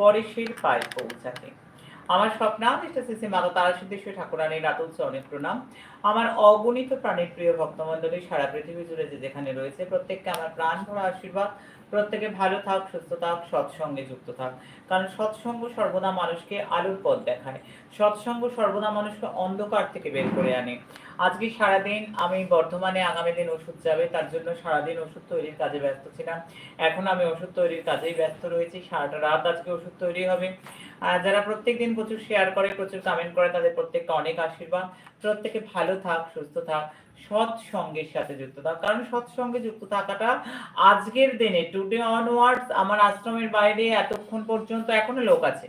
পরেশের পায়ে পৌঁছাতে। আমার স্বপ্নাম শ্রী মাতা তারা সিদ্ধেশ্বর ঠাকুরানীর আতুল অনেক প্রণাম। আমার অগণিত প্রাণের প্রিয় ভক্তমণ্ডলী সারা পৃথিবী জুড়ে যে যেখানে রয়েছে, প্রত্যেককে আমার প্রাণ ভরা আশীর্বাদ। প্রত্যেকে ভালো থাক, সুস্থ থাক, সৎসঙ্গে যুক্ত থাক। কারণ সৎসঙ্গ সর্বদা মানুষকে আলোর পথ দেখায়। সৎসঙ্গ সর্বদা মানুষকে অন্ধকার থেকে বের করে আনে। আজকে সারাদিন আমি বর্ধমানে আগামী দিন ওষুধ যাবে, তার জন্য সারাদিন ওষুধ তৈরির কাজে ব্যস্ত ছিলাম। এখন আমি ওষুধ তৈরির কাজেই ব্যস্ত রয়েছি। সারাটা রাত আজকে ওষুধ তৈরি হবে। যারা প্রত্যেক দিন প্রচুর শেয়ার করে, প্রচুর কমেন্ট করে, তাদের প্রত্যেককে অনেক আশীর্বাদ। প্রত্যেকে ভালো থাক, সুস্থ থাক, সৎ সঙ্গের সাথে যুক্ত থাক। কারণ সৎসঙ্গে যুক্ত থাকাটা আজকের দিনে টুডে অনওয়ার্ডস আমার আশ্রমের বাইরে এতক্ষণ পর্যন্ত এখনও লোক আছে।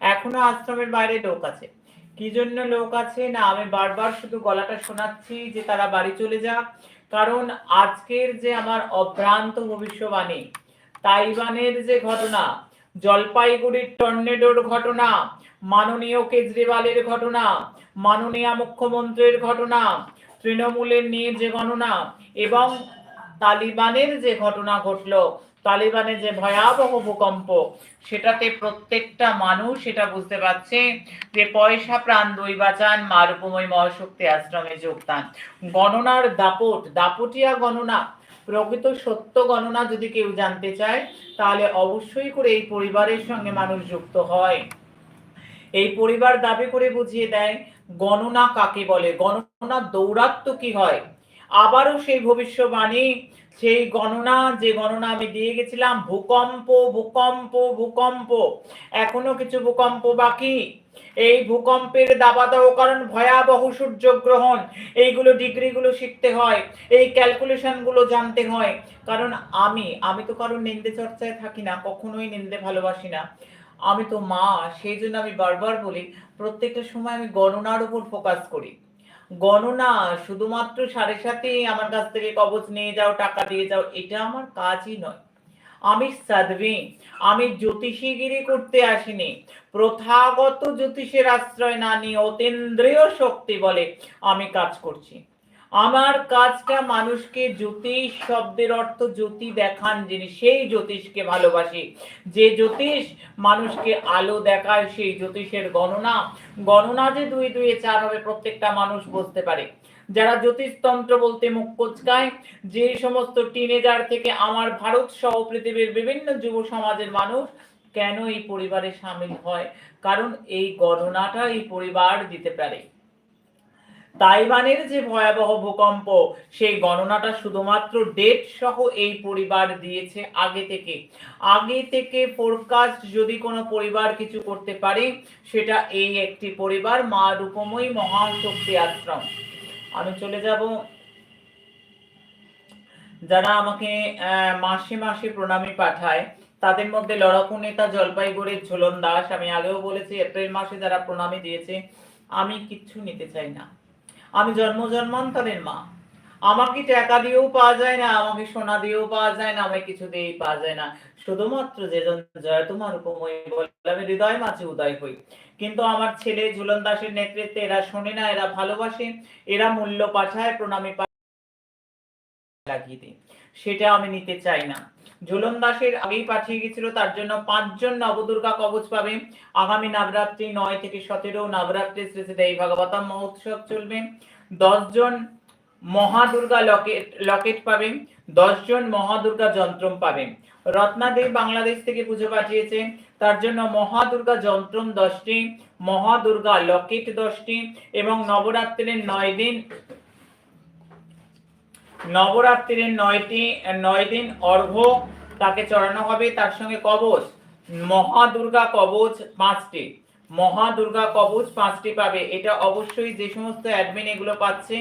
এখনও আশ্রমের বাইরে লোক আছে। কি জন্য লোক আছে? না, আমি বারবার শুধু গলাটা শোনাচ্ছি যে তারা বাড়ি চলে যাক। কারণ আজকের যে আমার অভ্রান্ত ভবিষ্যবাণী, তাইওয়ানের যে ঘটনা জলপাইগুড়ির টর্নেডোর ঘটনা, মাননীয় কেজরিওয়ালের ঘটনা, মাননীয় মুখ্যমন্ত্রীর ঘটনা, তৃণমূলের নিয়ে যে গণনা এবং তালিবানের যে ঘটনা ঘটলো, তালিবানের যে ভয়াবহ ভূকম্প, সেটাতে প্রত্যেকটা মানুষ সেটা বুঝতে পারছে যে পয়সা প্রাণ দই বাঁচান মা রূপময় মহাশক্তি আশ্রমে যোগদান। গণনার দাপট, দাপটিয়া গণনা প্রকৃত সত্য গণনা যদি কেউ জানতে চায়, তাহলে অবশ্যই করে এই পরিবারের সঙ্গে মানুষ যুক্ত হয়। এই পরিবার দাবি করে বুঝিয়ে দেয়, গণনা কাকে বলে? গণনা দৌরাত্ম কি হয়? আবারও সেই ভবিষ্যবাণী সেই গণনা, যে গণনা আমি দিয়ে গেছিলাম, ভূকম্প ভূকম্প ভূকম্প। এখনও কিছু ভূকম্প বাকি। এই ভূকম্পের দাবা দাও কারণ ভয়াবহ সূর্যগ্রহণ। এইগুলো ডিগ্রিগুলো শিখতে হয়, এই ক্যালকুলেশনগুলো জানতে হয়। কারণ আমি আমি তো কারণ নিন্দে চর্চায় থাকি না, কখনোই নিন্দে ভালোবাসি না। আমি তো মা, সেই জন্য আমি বারবার বলি, প্রত্যেকটা সময় আমি গণনার উপর ফোকাস করি। গণনা, শুধুমাত্র সাড়ে সাথে আমার কাছ থেকে কবচ নিয়ে যাও, টাকা দিয়ে যাও, এটা আমার কাজই নয়। আমি সাধবে, আমি জ্যোতিষীগিরি করতে আসিনি। প্রথাগত জ্যোতিষের আশ্রয় না নিয়ে অতীন্দ্রিয় শক্তি বলে আমি কাজ করছি। আমার কাজটা মানুষকে জ্যোতিষ শব্দের অর্থ জ্যোতি দেখান, যিনি সেই জ্যোতিষকে ভালোবাসি। যে জ্যোতিষ মানুষকে আলো দেখায়, সেই জ্যোতিষের গণনা। গণনা যে দুই দুই চার হবে, প্রত্যেকটা মানুষ বুঝতে পারে। যারা জ্যোতিষতন্ত্র বলতে মুখ কোচকায়, যে সমস্ত টিনেজার থেকে আমার ভারত সহ পৃথিবীর বিভিন্ন যুব সমাজের মানুষ কেন এই পরিবারে সামিল হয়? কারণ এই গণনাটা এই পরিবার দিতে পারে। তাইওয়ানের যে ভয়াবহ ভূকম্প, সেই গণনাটা শুধুমাত্র ডেট সহ এই পরিবার দিয়েছে আগে থেকে। আগে থেকে ফোরকাস্ট যদি কোনো পরিবার কিছু করতে পারে, সেটা এই একটি পরিবার, মা রূপময়ী মহাশক্তি আশ্রম। আমি চলে যাব। যারা আমাকে মাসে মাসে প্রণামী পাঠায়, তাদের মধ্যে লড়াকু নেতা জলপাইগুড়ির ঝোলন দাস, আমি আগেও বলেছি, এপ্রিল মাসে যারা প্রণামী দিয়েছে, আমি কিচ্ছু নিতে চাই না। আমি জন্ম জন্মান্তরের মা। আমাকে টাকা দিয়েও পাওয়া যায় না, আমাকে সোনা দিয়েও পাওয়া যায় না আমাকে কিছু দিয়েই পাওয়া যায় না। শুধুমাত্র যেজন জয় তোমার উপময় বলে আমি হৃদয় মাঝে উদয় হই। কিন্তু আমার ছেলে ঝুলন দাসের নেতৃত্বে এরা শোনে না, এরা ভালোবাসে, এরা মূল্য পাঠায়, প্রণামী লাগিয়ে দিই সেটা আমি নিতে চাই না। ঝুলন দাসের আগেই পাঠিয়ে গেছিল তার জন্য পাঁচজন নবদুর্গা কবচ পাবে। আগামী নবরাত্রি নয় থেকে সতেরো নবরাত্রি শ্রী শ্রী দেবী ভাগবতম মহোৎসব চলবে। দশজন মহাদুর্গা লকেট লকেট পাবেন দশজন মহাদুর্গা যন্ত্রম পাবেন রত্নাদেব বাংলাদেশ থেকে পুজো পাঠিয়েছে, তার জন্য মহাদুর্গা যন্ত্রম দশটি, মহাদুর্গা লকেট দশটি এবং নবরাত্রির নয় দিন নবরাত্রির নয়টি নয় দিন অর্ঘ্য তাকে চড়ানো হবে, তার সঙ্গে কবচ। মহাদুর্গা কবচ পাঁচটি। মহাদুর্গা কবচ পাঁচটি পাবে। এটা অবশ্যই যে সমস্ত অ্যাডমিন এগুলো পাচ্ছে,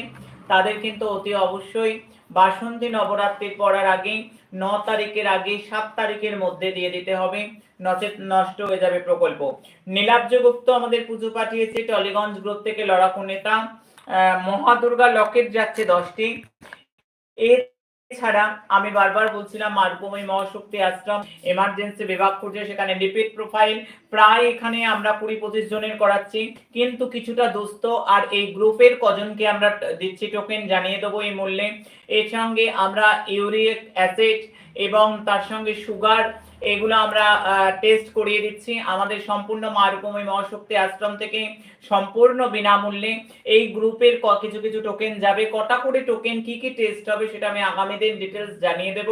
তাদের কিন্তু অতি অবশ্যই বাসন্তী নবরাত্রির পড়ার আগে ন তারিখের আগে সাত তারিখের মধ্যে দিয়ে দিতে হবে। নচেত নষ্ট হয়ে যাবে প্রকল্প। নীলাব্জ গুপ্ত আমাদের পুজো পাঠিয়েছে, টলিগঞ্জ গ্রুপ থেকে লড়াকু নেতা। মহাদুর্গা লকেট যাচ্ছে দশটি। এছাড়া আমি বারবার বলছিলাম মারুভূমি মহাশক্তি আশ্রম এমার্জেন্সি বিভাগ করছে সেখানে লিপিড প্রোফাইল প্রায় এখানে আমরা কুড়ি পঁচিশ জনের করাচ্ছি। কিন্তু কিছুটা দুস্থ আর এই গ্রুপের কজনকে আমরা দিচ্ছি টোকেন জানিয়ে দেবো এই মূল্যে। এর সঙ্গে আমরা ইউরিক অ্যাসিড এবং তার সঙ্গে সুগার এগুলো আমরা টেস্ট করিয়ে দিচ্ছি। আমাদের সম্পূর্ণ মা রূপময় মহাশক্তি আশ্রম থেকে সম্পূর্ণ বিনামূল্যে এই গ্রুপের কিছু কিছু টোকেন যাবে। কটা করে টোকেন কি কি টেস্ট হবে সেটা আমি আগামী দিন ডিটেলস জানিয়ে দেব।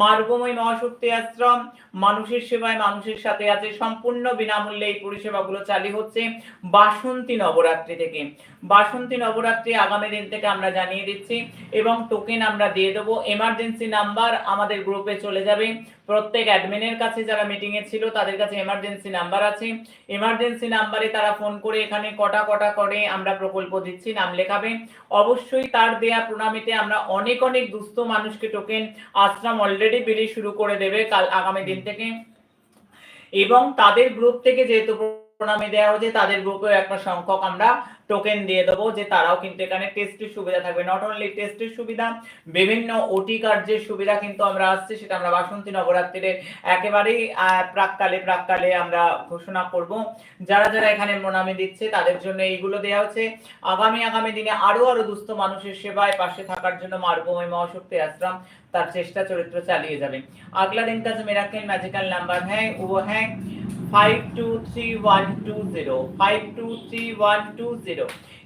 মা রূপময় মহাশক্তি আশ্রম, মানুষের সেবায় মানুষের সাথে আছে। সম্পূর্ণ বিনামূল্যে এই পরিষেবাগুলো চালু হচ্ছে বাসন্তী নবরাত্রি থেকে। বাসন্তী নবরাত্রি আগামী দিন থেকে আমরা জানিয়ে দিচ্ছি এবং টোকেন আমরা দিয়ে দেবো। এমার্জেন্সি নাম্বার আমাদের গ্রুপে চলে যাবে। প্রত্যেক অ্যাডমিনের কাছে যারা মিটিং এ ছিল তাদের কাছে এমার্জেন্সি নাম্বার আছে। এমার্জেন্সি নাম্বারে তারা ফোন করে এখানে কটা কটা করে আমরা প্রকল্প দিচ্ছি নাম লেখাবে। অবশ্যই তার দেয়া প্রণামীতে আমরা অনেক অনেক দুস্থ মানুষকে টোকেন আশ্রম অলরেডি বিলি শুরু করে দেবে কাল আগামী দিন থেকে। এবং তাদের গ্রুপ থেকে যেহেতু নামে দেওয়া হয়েছে, তাদের গ্রুপে একটা সংখ্যক আমরা টোকেন দিয়ে দেবো যে তারাও কিন্তু এখানে টেস্টের সুবিধা থাকবে। নট অনলি টেস্টের সুবিধা, বিভিন্ন ওটি কার্যের সুবিধা কিন্তু আমরা আসছে সেটা আমরা বাসন্তী নবরাত্রির একেবারেই প্রাককালে প্রাককালে আমরা ঘোষণা করব। যারা যারা এখানে প্রণামে দিচ্ছে তাদের জন্য এইগুলো দেওয়া হচ্ছে। আগামী আগামী দিনে আরও আরও দুস্থ মানুষের সেবায় পাশে থাকার জন্য মার্গময় মহাশক্তি আশ্রম তার চেষ্টা চরিত্র চালিয়ে যাবে। আগলা দিন কাজ মেরাকেল ম্যাজিক্যাল নাম্বার হ্যাঁ ও হ্যাঁ।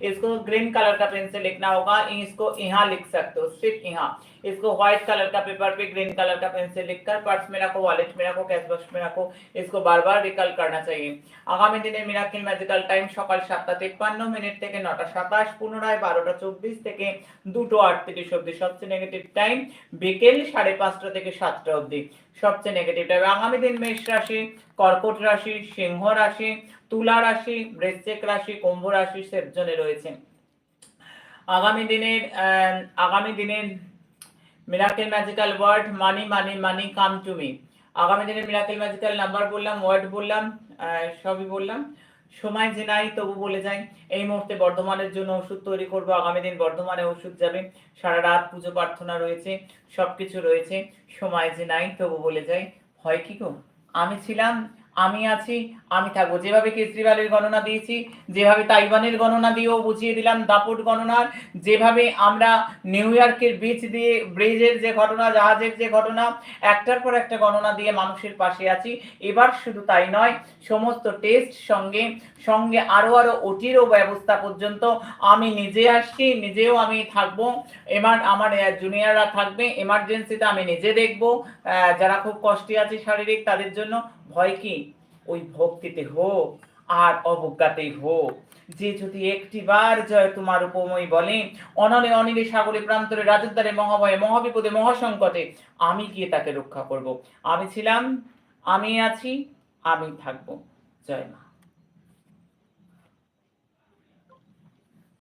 इसको ग्रीन कलर का पेन से लिखना होगा, इसको यहाँ लिख सकते हो, सिर्फ़ यहाँ। इसको व्हाइट कलर का पेपर पे ग्रीन कलर का पेन से लिखकर पर्स में रखो वॉलेट में रखो कैश बॉक्स में रखो इसको बार बार रिकल करना चाहिए আগামী দিনে মিরাকিল ম্যাজিক্যাল টাইম সকাল সাতটা তেপ্পান্ন মিনিট থেকে নটা সাতাশ পুনরায় বারোটা চব্বিশ থেকে দুটো আটত্রিশ অব্দি সবচেয়ে নেগেটিভ টাইম বিকেল সাড়ে পাঁচটা থেকে সাতটা অবধি সবচেয়ে নেগেটিভ টাইম আগামী দিন মেষ রাশি কর্কট রাশি সিংহ রাশি তুলা রাশি বৃশ্চিক রাশি কুম্ভ রাশি সেবজনে রয়েছে আগামী দিনের আহ, আগামী দিনের miracle magical word money money money come to me আগামী দিনের মিরাকেল ম্যাজিক্যাল নাম্বার বললাম ওয়ার্ড বললাম সবই বললাম। সময় যে নাই, তবু বলে যাই। এই মুহূর্তে বর্ধমানের জন্য ওষুধ তৈরি করব। আগামী দিন বর্ধমানে ওষুধ যাবে। সারা রাত পুজো প্রার্থনা রয়েছে, সবকিছু রয়েছে। সময় যে নাই, তবু বলে যাই। হয় কি গো? আমি ছিলাম আমি আছি, আমি থাকব। যেভাবে কেজরিওয়ালের গণনা দিয়েছি, যেভাবে তাইওয়ানের গণনা দিয়েও বুঝিয়ে দিলাম দাপট গণনার, যেভাবে আমরা নিউ ইয়র্কের বিচ দিয়ে ব্রিজের যে ঘটনা, জাহাজের যে ঘটনা, একটার পর একটা গণনা দিয়ে মানুষের পাশে আছি। এবার শুধু তাই নয়, সমস্ত টেস্ট সঙ্গে সঙ্গে আরও আরও ওটিরও ব্যবস্থা পর্যন্ত আমি নিজে আসছি, নিজেও আমি থাকব। এবার আমার জুনিয়ররা থাকবে। এমার্জেন্সিতে আমি নিজে দেখব। যারা খুব কষ্টে আছে শারীরিক, তাদের জন্য ভয় কি? ওই ভক্তিতে হোক আর অবজ্ঞাতেই হোক। যে যদি একটিবার জয় তোমার উপময় বলে, অনলে অনিলে সাগরে প্রান্তরে রাজদ্বারে মহাভয়ে মহাবিপদে, মহাসংকটে, আমি গিয়ে তাকে রক্ষা করব। আমি ছিলাম, আমি আছি, আমি থাকব। জয় মা।